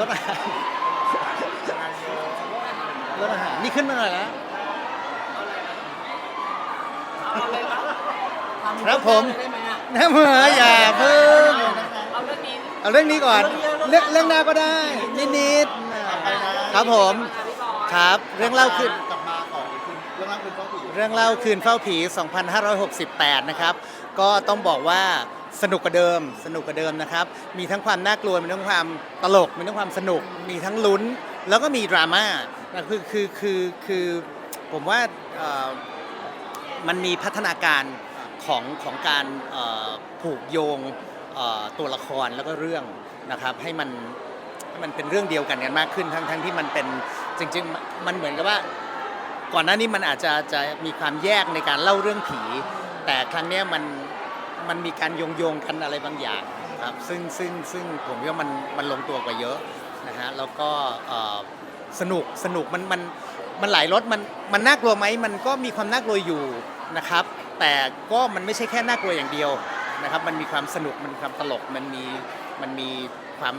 รถอาหารรถอาหารนี่ขึ้นมาหน่อยแล้วเอาเลยครับทำครับผมได้ไหมอะน้ำเหออย่าเพิ่งเอาเรื่องนี้เอาเรื่องนี้ก่อน เรื่องเรื่องหน้าก็ได้ นิดๆครับผมครับเรื่องเล่าคืน กลับมาของคุณเรื่องเล่าคุณก็อยู่ เรื่องเล่าคืนเฝ้าผี 2568 นะครับ ก็ต้องบอกว่า สนุกกว่าเดิม สนุกกว่าเดิมนะครับ มีทั้งความน่ากลัว มีทั้งความตลก มีทั้งความสนุก มีทั้งลุ้น แล้วก็มีดราม่านะคือคือคือคือผมว่ามันมีพัฒนาการของของการผูกโยงตัวละครแล้วก็เรื่องนะครับให้มันให้มันเป็นเรื่องเดียวกันกันมากขึ้นทั้งทั้งที่มันเป็นจริงๆมันเหมือนกับว่า ก่อนหน้านี้มันอาจจะจะมีความแยกในการเล่าเรื่องผี แต่ครั้งนี้มัน มันมีการโยงโยงกันอะไรบางอย่างครับซึ่งซึ่งซึ่งผมว่ามันมันลงตัวกว่าเยอะนะฮะแล้วก็เอ่อสนุกสนุกมันมันมันหลายรสมันมันน่ากลัวไหมมันก็มีความน่ากลัวอยู่นะครับ แต่ก็มันไม่ใช่แค่น่ากลัวอย่างเดียวนะครับ มันมีความสนุกมันมีความตลกมันมีมันมีความ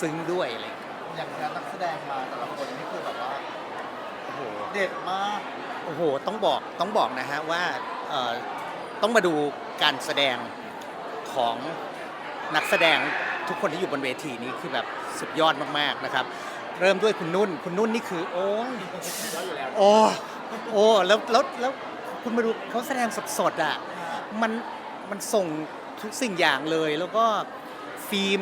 ซึ้งด้วยอะไรอย่างเงี้ยอย่างนี้นักแสดงมาแต่ละคนนี่คือแบบว่าโอ้โหเด็ดมากโอ้โหต้องบอกต้องบอกนะฮะว่าเอ่อ ต้องมาดูการแสดงของนักแสดงทุกคนที่อยู่บนเวทีนี้คือแบบสุดยอดมากๆนะครับ เริ่มด้วยคุณนุ่น คุณนุ่นนี่คือ โอ้ยโอ้โอ้แล้วแล้วแล้วคุณมาดูเขาแสดงสดๆอะมันมันส่งทุกสิ่งอย่างเลย แล้วก็ฟิล์ม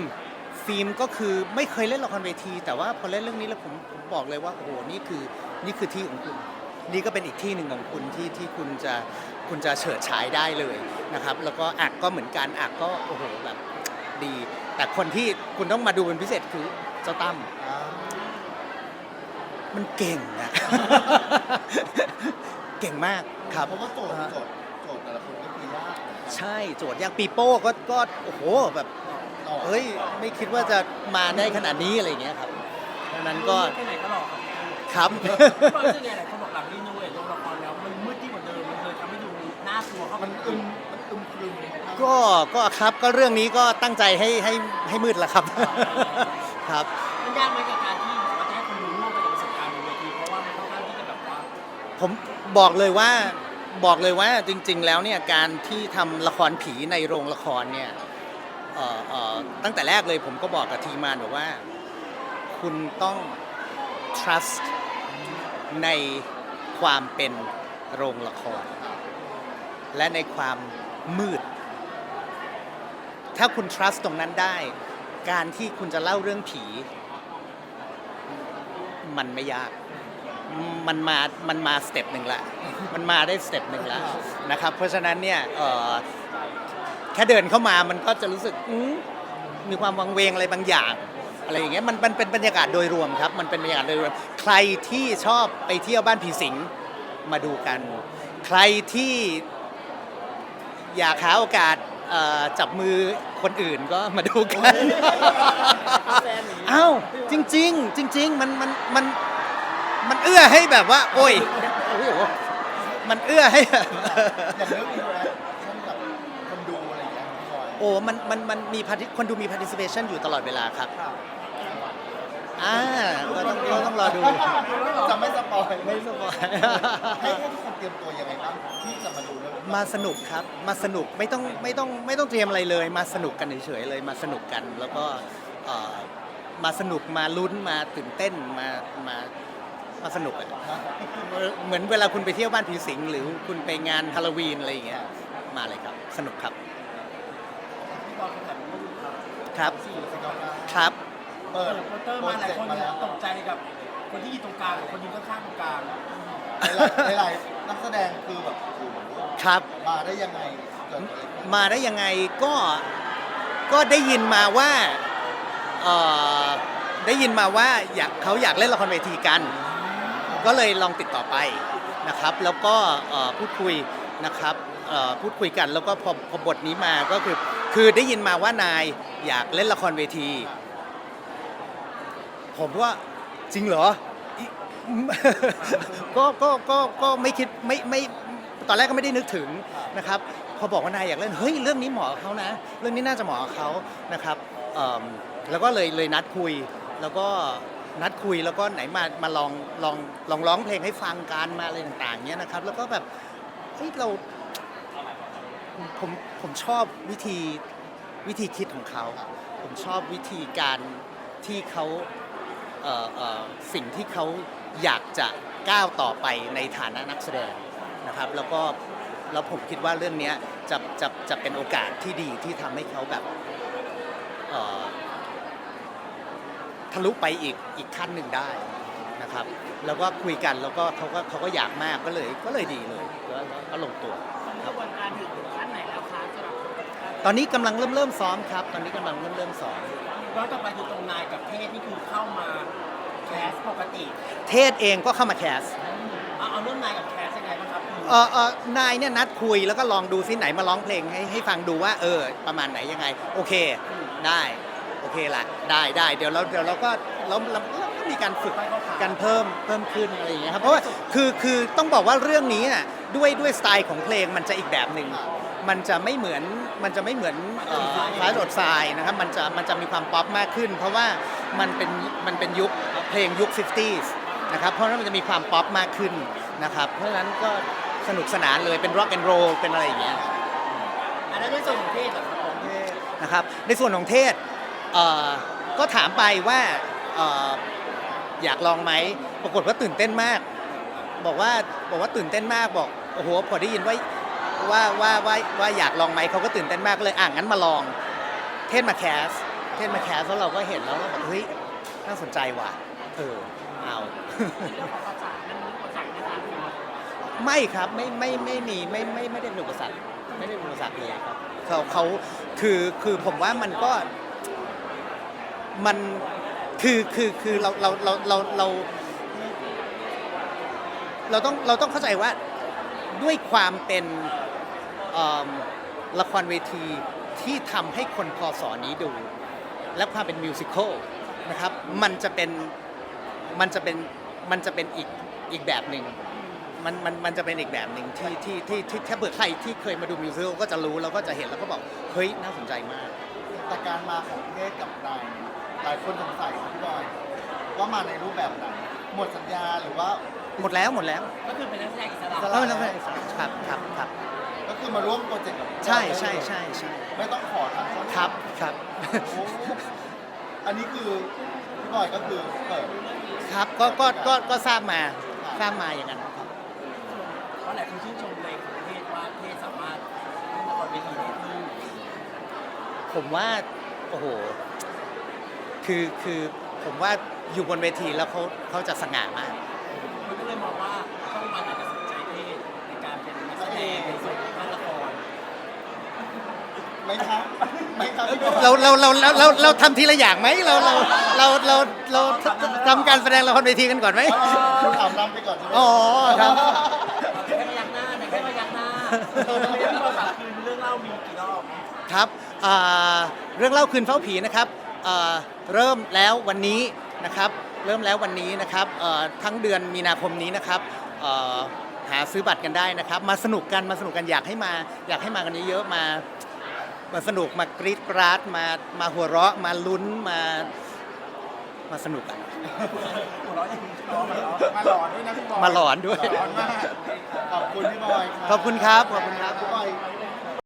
ฟิล์มก็คือไม่เคยเล่นละครเวที แต่ว่าพอเล่นเรื่องนี้แล้วผมผมบอกเลยว่าโอ้โหนี่คือนี่คือที่ของคุณ นี่ก็เป็นอีกที่หนึ่งของคุณที่ที่คุณจะ คุณจะเฉิดฉายได้เลยนะครับแล้วก็อักก็เหมือนกันอักก็โอ้โหแบบดี แต่คนที่คุณต้องมาดูเป็นพิเศษคือเจ้าตั้มอ่ามันเก่งอะเก่งมากครับเพราะว่าโจทย์โจทย์โจทย์แต่ละคนก็คือยากใช่โจทย์อย่างปีโป้ก็ก็โอ้โหแบบหล่อเฮ้ยไม่คิดว่าจะมาได้ขนาดนี้อะไรอย่างเงี้ยครับดังนั้นก็แค่ไหนก็หลอกครับครับก็รู้สึกไงหลายคนบอกหลังรีโนเวทโรงละคร ดูน่ากลัวเข้าไปมันอึมมันอึมครึมก็ก็ครับก็เรื่องนี้ก็ตั้งใจให้ให้ให้มืดละครับ ครับ มันยากไหมกับการที่ว่าจะให้คนดูร่วมไปกับประสบการณ์บนเวทีเพราะว่ามันค่อนข้างที่จะแบบว่าผมบอกเลยว่าบอกเลยว่าจริง ๆ แล้วเนี่ยการที่ทำละครผีในโรงละครเนี่ยเอ่อเอ่อตั้งแต่แรกเลยผมก็บอกกับทีมงานบอกว่า คุณต้อง trust ในความเป็นโรงละคร และในความมืด ถ้าคุณ trust ตรงนั้นได้ การที่คุณจะเล่าเรื่องผี มันไม่ยาก มันมา มันมาสเต็ปหนึ่งละ มันมาได้สเต็ปหนึ่งละนะครับ เพราะฉะนั้นเนี่ยแค่เดินเข้ามามันก็จะรู้สึกมีความวังเวงอะไรบางอย่างอะไรอย่างเงี้ยมันมันเป็นบรรยากาศโดยรวมครับ มันเป็นบรรยากาศโดยรวม ใครที่ชอบไปเที่ยวบ้านผีสิงมาดูกัน ใครที่ อยากหาโอกาสเอ่อจับมือคนอื่นก็มาดูกัน อ้าวจริง ๆ จริง ๆ มันมันมันมันเอื้อให้แบบว่า โอ้ยโอ้โหมันเอื้อให้แบบ อย่างเรื่องนี้นะท่านแบบคนดูอะไรอย่างเงี้ยพี่บอย โอ้มันมันมันมี parti- คนดูมี participation อยู่ตลอดเวลาครับ ครับ อ่าเราต้องเราต้องรอดู จะไม่สปอยไม่สปอย ให้ให้ทุกคนเตรียมตัวยังไงบ้างที่จะมาดูเรื่องนี้มาสนุกครับ มาสนุกไม่ต้องไม่ต้องไม่ต้องเตรียมอะไรเลย มาสนุกกันเฉยๆเลย มาสนุกกัน แล้วก็เอ่อมาสนุกมาลุ้นมาตื่นเต้นมามามาสนุกอะเหมือนเวลาคุณไปเที่ยวบ้านผีสิง หรือคุณไปงานฮาโลวีนอะไรอย่างเงี้ยมาเลยครับ สนุกครับพี่บอลเขาถามว่าดูครับครับ สี่สิบเก้าเก้าครับ เปิดโปสเตอร์มาหลายคนมาแล้วตกใจกับคนที่ยืนตรงกลางกับคนยืนข้างๆตรงกลางหลายๆหลายๆนักแสดงคือแบบโอ้โหครับ มาได้ยังไงเกิดอะไรขึ้นมาได้ยังไงก็ก็ได้ยินมาว่าเอ่อได้ยินมาว่าอยากเขาอยากเล่นละครเวทีกัน ก็เลยลองติดต่อไปนะครับ แล้วก็เอ่อพูดคุยนะครับเอ่อพูดคุยกันแล้วก็พอพอบทนี้มาก็คือคือได้ยินมาว่านายอยากเล่นละครเวที ผมว่าจริงเหรออิก็ก็ก็ก็ไม่คิดไม่ไม่ตอนแรกก็ไม่ได้นึกถึงนะครับ พอบอกว่านายอยากเล่นเฮ้ยเรื่องนี้เหมาะกับเขานะ เรื่องนี้น่าจะเหมาะกับเขานะครับเอิ่มแล้วก็เลยเลยนัดคุย แล้วก็นัดคุยแล้วก็ไหนมามาลองลองลองร้องเพลงให้ฟังกันมาอะไรต่างๆเนี้ยนะครับ แล้วก็แบบเฮ้ยเราผมผมชอบวิธีวิธีคิดของเขา ผมชอบวิธีการที่เขา สิ่งที่เขาอยากจะก้าวต่อไปในฐานะนักแสดงนะครับ แล้วก็แล้วผมคิดว่าเรื่องเนี้ยจะจะจะเป็นโอกาสที่ดีที่ทำให้เขาแบบเอ่อทะลุไปอีกอีกขั้นหนึ่งได้นะครับ แล้วก็คุยกันแล้วก็เขาก็เขาก็อยากมากก็เลยก็เลยดีเลยก็ก็ลงตัวกระบวนการถึงขั้นไหนแล้วคะสำหรับตอนนี้กำลังเริ่มเริ่มซ้อมครับ ตอนนี้กำลังเริ่มเริ่มซ้อม ย้อนกลับไปคือตรงนายกับเทศนี่คือเข้ามาแคสปกติเทศเองก็เข้ามาแคสเอาเอาเรื่องนายกับแคสยังไงบ้างครับคือเออเออนายเนี่ยนัดคุยแล้วก็ลองดูซิไหนมาร้องเพลงให้ให้ฟังดูว่าเออประมาณไหนยังไง โอเคได้โอเคละได้ได้เดี๋ยวเราเดี๋ยวเราก็เราเราเราก็มีการฝึกกันเพิ่มเพิ่มขึ้นอะไรอย่างเงี้ยครับเพราะว่าคือคือต้องบอกว่าเรื่องนี้อะด้วยด้วยสไตล์ของเพลงมันจะอีกแบบหนึ่ง มันจะไม่เหมือนมันจะไม่เหมือนคล้ายรถทรายนะครับมันจะมันจะมีความป๊อปมากขึ้น เพราะว่ามันเป็นมันเป็นยุคเพลงยุค 50s นะครับเพราะฉะนั้นมันจะมีความป๊อปมากขึ้นนะครับเพราะฉะนั้นก็สนุกสนานเลยเป็นร็อกแอนด์โรลเป็นอะไรอย่างเงี้ยอันนั้นในส่วนของเทศเหรอครับผมนะครับในส่วนของเทศเอ่อก็ถามไปว่าเอ่ออยากลองไหมปรากฏว่าตื่นเต้นมาก บอกว่าบอกว่าตื่นเต้นมากบอกโอ้โหพอได้ยินว่า ว่าว่าว่าว่าอยากลองไหมเขาก็ตื่นเต้นมากเลยอะงั้นมาลอง เทศมาแคส เทศมาแคสแล้วเราก็เห็นแล้วเราบอกเฮ้ยน่าสนใจว่ะเออเอาไม่ครับไม่ไม่ไม่มีไม่ไม่ไม่ได้เป็นอุปสรรคไม่ได้เป็นอุปสรรคเลยครับเขาเขาคือคือผมว่ามันก็มันคือคือคือเราเราเราเราเราเราต้องเราต้องเข้าใจว่าด้วยความเป็น ละครเวทีที่ทำให้คนพอสอนี้ดู และความเป็นมิวสิควลนะครับมันจะเป็นมันจะเป็นมันจะเป็นอีกอีกแบบหนึ่งมันมันมันจะเป็นอีกแบบหนึ่งที่ที่ที่ที่ถ้าเผื่อใครที่เคยมาดูมิวสิควลก็จะรู้แล้วก็จะเห็นแล้วก็บอกเฮ้ยน่าสนใจมากแต่การมาของเทศกับนายหลายคนสงสัยครับพี่บอยว่ามาในรูปแบบไหนหมดสัญญาหรือว่าหมดแล้วหมดแล้ว ก็คือเป็นนักแสดงอิสระอิสระก็ไม่ต้องครับครับครับ ก็คือมาร่วมโปรเจกต์กับใช่ใช่ใช่ใช่ไม่ต้องขอทางช่องครับครับ โอ้อันนี้คือพี่บอยก็คือเปิด ครับก็ก็ก็ก็ทราบมาทราบมาอย่างนั้นครับ เพราะหลายคนชื่นชมในของเทศว่าเทศสามารถเล่นละครเวทีได้ที่ผมว่าโอ้โหคือคือผมว่าอยู่บนเวทีแล้วเขาเขาจะสง่ามาก มันก็เลยมองว่าช่องวันอาจจะสนใจเทศในการเป็นนักแสดงในส่วนของการละคร ไม่ครับไม่ครับพี่บอย เราเราเราเราเราเราทำทีละอย่างไหมเราเราเราเราเราทำการแสดงละครเวทีกันก่อนไหมคุณถามนำไปก่อนใช่ไหมอ๋อครับแค่พยักหน้าแต่แค่พยักหน้าเรื่องภาษาคืนเรื่องเล่ามีกี่รอบครับอ่าเรื่องเล่าคืนเฝ้าผีนะครับอ่าเริ่มแล้ววันนี้นะครับ เริ่มแล้ววันนี้นะครับเอ่อทั้งเดือนมีนาคมนี้นะครับเอ่อหาซื้อบัตรกันได้นะครับ มาสนุกกันมาสนุกกันอยากให้มาอยากให้มากันเยอะๆมา มาสนุกมากรีดกราดมามาหัวเราะมาลุ้นมามาสนุกกัน หัวเราะอย่างนี้หัวเราะมาหลอนด้วยนะพี่บอยมาหลอนด้วยหลอนมากขอบคุณพี่บอยขอบคุณครับขอบคุณครับพี่บอย